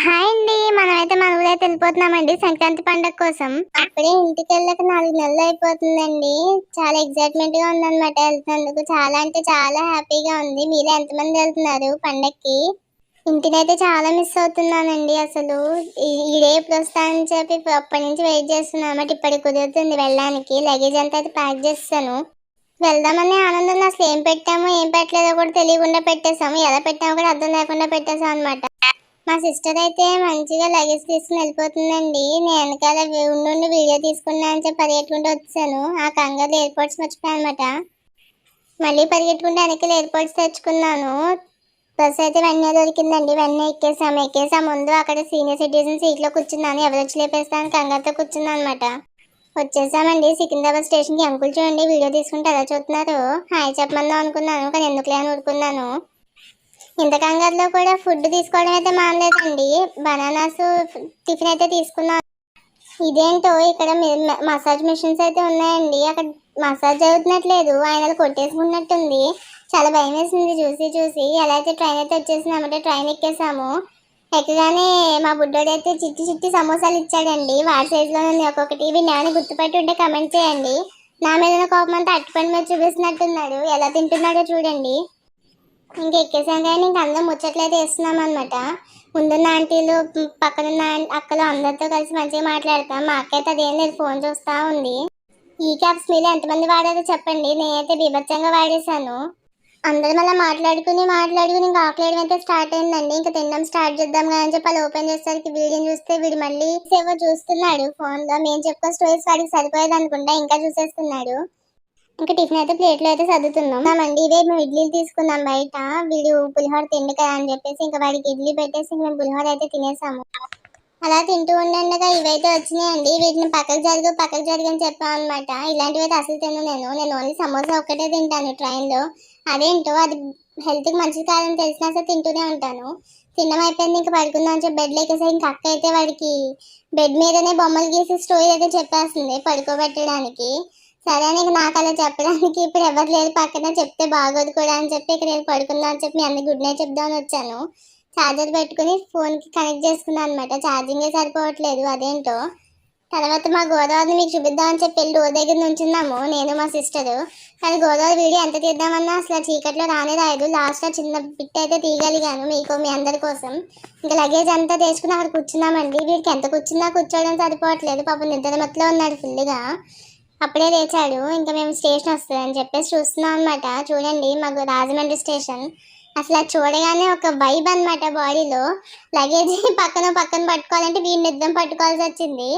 Hi అండి. మనమైతే మన ఊరైతే వెళ్ళిపోతున్నామండి సంక్రాంతి పండగ కోసం. అప్పుడే ఇంటికి వెళ్ళక నాలుగు నెలలు అయిపోతుందండి. చాలా ఎక్సైట్మెంట్గా ఉందన్నమాట వెళ్తున్నందుకు. చాలా అంటే చాలా హ్యాపీగా ఉంది. మీరు ఎంతమంది వెళ్తున్నారు పండక్కి? ఇంటినైతే చాలా మిస్ అవుతున్నానండి అసలు. ఈ- ఈ డే ఎప్పుడు చెప్పి అప్పటి నుంచి వెయిట్ చేస్తున్నాను. అనమాట ఇప్పటికి కుదురుతుంది వెళ్ళడానికి. లగేజ్ అంతా అయితే ప్యాక్ చేస్తాను. వెళ్దామని ఆనందంలో అసలు ఏం పెట్టాము ఏం పెట్టలేదో కూడా తెలియకుండా పెట్టేసాము ఎలా పెట్టామో కూడా అర్థం లేకుండా పెట్టేసాం అనమాట మా సిస్టర్ అయితే మంచిగా లగేజ్ తీసుకుని వెళ్ళిపోతుందండి. నేను వెనకాల ఉండి వీడియో తీసుకున్నా అని చెప్పి పరిగెట్టుకుంటూ వచ్చాను. ఆ కంగారు ఎయిర్పోర్ట్స్ మర్చిపోయాను అనమాట మళ్ళీ పరిగెట్టుకుంటే వెనకాల ఎయిర్పోర్ట్స్ తెచ్చుకున్నాను. బస్ అయితే వెన్నె దొరికిందండి. వెన్నె ఎక్కేసాము ఎక్కేసాం ముందు అక్కడ సీనియర్ సిటిజన్ సీట్లో కూర్చున్నాను. ఎవరు వచ్చి లేపేస్తాను కంగారుతో కూర్చున్నాను అనమాట వచ్చేసామండి. సికింద్రాబాద్ స్టేషన్కి అంకుల్ చూడండి వీడియో తీసుకుంటే ఎలా చూస్తున్నారు? హాయ్ చెప్పమందాం అనుకున్నాను కానీ ఎందుకులే అని ఊరుకున్నాను. ఇంత కంగారులో కూడా ఫుడ్ తీసుకోవడం అయితే మానలేదండి. బనానాస్ టిఫిన్ అయితే తీసుకున్నాను ఇదేంటో ఇక్కడ మసాజ్ మిషన్స్ అయితే ఉన్నాయండి. అక్కడ మసాజ్ అవుతున్నట్లేదు ఆయన కొట్టేసుకున్నట్టుంది. చాలా భయం వేసింది చూసి చూసి. ఎలా అయితే ట్రైన్ అయితే వచ్చేసినామంటే ట్రైన్ ఎక్కేసాము. ఎక్కగానే మా బుడ్డోడు అయితే చిట్టి చిట్టి సమోసాలు ఇచ్చాడండి. వాడి సైజులో ఉంది. ఒక్కొక్కటి ఇవి నేను గుర్తుపెట్టి ఉంటే కమెంట్ చేయండి. నా మీద కోపం అంతా అట్టుపండి మీద చూపిస్తున్నట్టున్నాడు. ఎలా తింటున్నాడో చూడండి. ఇంకా ఎక్కేసాం కానీ ఇంక అందరం ముచ్చట్లయితే వేస్తున్నాం అనమాట ముందున్న ఆంటీలు పక్కన పక్కనున్న అక్కలు అందరితో కలిసి మంచిగా మాట్లాడతాం. మా అక్క అయితే అదేం లేదు ఫోన్ చూస్తూ ఉంది. ఈ క్యాప్స్ మీరు ఎంతమంది వాడారో చెప్పండి. నేనైతే బీభత్సంగా వాడేశాను. అందరం అలా మాట్లాడుకుని మాట్లాడుకుని ఇంకా ఆకలేయడం అయితే స్టార్ట్ అయిందండి. ఇంకా తినడం స్టార్ట్ చేద్దాం కానీ అని చెప్పి అలా ఓపెన్ చేసేసరికి వీడియో చూస్తే వీడు మళ్ళీ సేవ చూస్తున్నాడు ఫోన్లో. మేము చెప్పుకో స్టోరీస్ వాడికి సరిపోయేది అనుకుంటా. ఇంకా చూసేస్తున్నాడు. ఇంకా టిఫిన్ అయితే ప్లేట్లో అయితే సర్దుతున్నాం. అండి ఇవే మేము ఇడ్లీలు తీసుకున్నాం బయట. వీడు పులిహోర తిండి కదా అని చెప్పేసి ఇంకా వాడికి ఇడ్లీ పెట్టేసి మేము పులిహోర అయితే తినేసాము. అలా తింటూ ఉండగా ఇవైతే వచ్చినాయండి. వీటిని పక్కకు జరుగు పక్కకు జరుగు అని చెప్పాను అనమాట ఇలాంటివి అయితే అసలు తిను నేను. నేను ఓన్లీ సమోసా ఒక్కటే తింటాను ట్రైన్లో. అదేంటో అది హెల్త్కి మంచిది కాదని తెలిసినా సరే తింటూనే ఉంటాను. తినడం అయిపోయింది ఇంకా పడుకుందాం అని చెప్పి బెడ్ ఎక్కేసరికి ఇంకా అక్క అయితే వాడికి బెడ్ మీదనే బొమ్మలు గీసి స్టోరీ అయితే చెప్పేస్తుంది పడుకోబెట్టడానికి. సరే అని ఇంక నాకు అలా చెప్పడానికి ఇప్పుడు ఎవరు లేదు పక్కన చెప్తే బాగోదు కూడా అని చెప్పి ఇక్కడ నేను పడుకుందాం అని చెప్పి మీ అందరికి గుడ్ నైట్ చెప్దామని వచ్చాను. ఛార్జర్ పెట్టుకుని ఫోన్కి కనెక్ట్ చేసుకున్నాను అనమాట ఛార్జింగే సరిపోవట్లేదు అదేంటో. తర్వాత మా గోదావరిని మీకు చూపిద్దామని చెప్పి వెళ్ళి డోర్ దగ్గర నుంచున్నాము నేను మా సిస్టరు. కానీ గోదావరి వీడియో ఎంత తీద్దామన్నా అసలు చీకట్లో రానే రాదు లాస్ట్ చిన్న బిట్ అయితే తీయగలిగాను మీకు మీ అందరి కోసం. ఇంకా లగేజ్ అంతా తీసుకుని అక్కడ కూర్చున్నామండి. వీడికి ఎంత కూర్చున్నా కూర్చోవడం సరిపోవట్లేదు. పాపం నిద్ర మత్తులో ఉన్నాడు ఫుల్గా అప్పుడే లేచాడు. ఇంకా మేము స్టేషన్ వస్తుందని చెప్పేసి చూస్తున్నాం అనమాట చూడండి మాకు రాజమండ్రి స్టేషన్. అసలు అది చూడగానే ఒక వైబ్ అనమాట బాడీలో. లగేజ్ పక్కన పక్కన పట్టుకోవాలంటే వీడిని నిద్రం పట్టుకోవాల్సి వచ్చింది.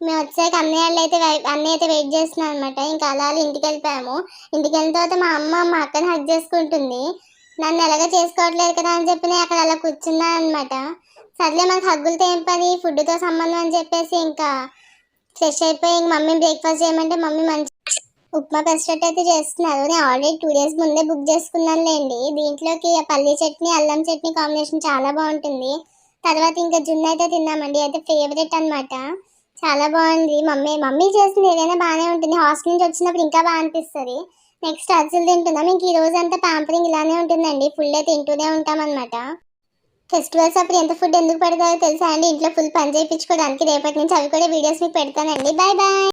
మేము వచ్చాక అన్నయ్య వాళ్ళు అయితే అన్నయ్య అయితే వెయిట్ చేస్తున్నాం అనమాట ఇంకా అలా అలా ఇంటికి వెళ్ళిపోయాము. ఇంటికి వెళ్ళిన తర్వాత మా అమ్మ మా అక్కని హక్ చేసుకుంటుంది. నన్ను ఎలాగ చేసుకోవట్లేదు కదా అని చెప్పి నేను అక్కడ అలా కూర్చున్నాను అనమాట సర్లే మనకు హగ్గులతో ఏం పని? ఫుడ్తో సంబంధం అని చెప్పేసి ఇంకా ఫ్రెష్ అయిపోయి ఇంక మమ్మీ బ్రేక్ఫాస్ట్ చేయమంటే మమ్మీ మంచి ఉప్మా పెసరట్ అయితే చేస్తున్నారు. నేను ఆల్రెడీ టూ డేస్ ముందే బుక్ చేసుకున్నాను లేండి దీంట్లోకి పల్లీ చట్నీ అల్లం చట్నీ కాంబినేషన్ చాలా బాగుంటుంది. తర్వాత ఇంకా జున్ను అయితే తిన్నామండి. అయితే ఫేవరెట్ అనమాట చాలా బాగుంది. మమ్మీ మమ్మీ చేసింది ఏదైనా బాగానే ఉంటుంది. హాస్టల్ నుంచి వచ్చినప్పుడు ఇంకా బాగా అనిపిస్తుంది. నెక్స్ట్ అజ్జులు తింటున్నాం. ఇంక ఈ రోజు అంతా ప్యాంపరింగ్ ఇలానే ఉంటుందండి. ఫుల్ తింటూనే ఉంటాం అనమాట ఫెస్టివల్స్ అప్పుడు ఎంత ఫుడ్ ఎందుకు పెడతారో తెలుసా అండి? ఇంట్లో ఫుల్ పని చేయించుకోవడానికి రేపటి నుంచి అవి కూడా వీడియోస్ మీకు పెడతానండి. Bye bye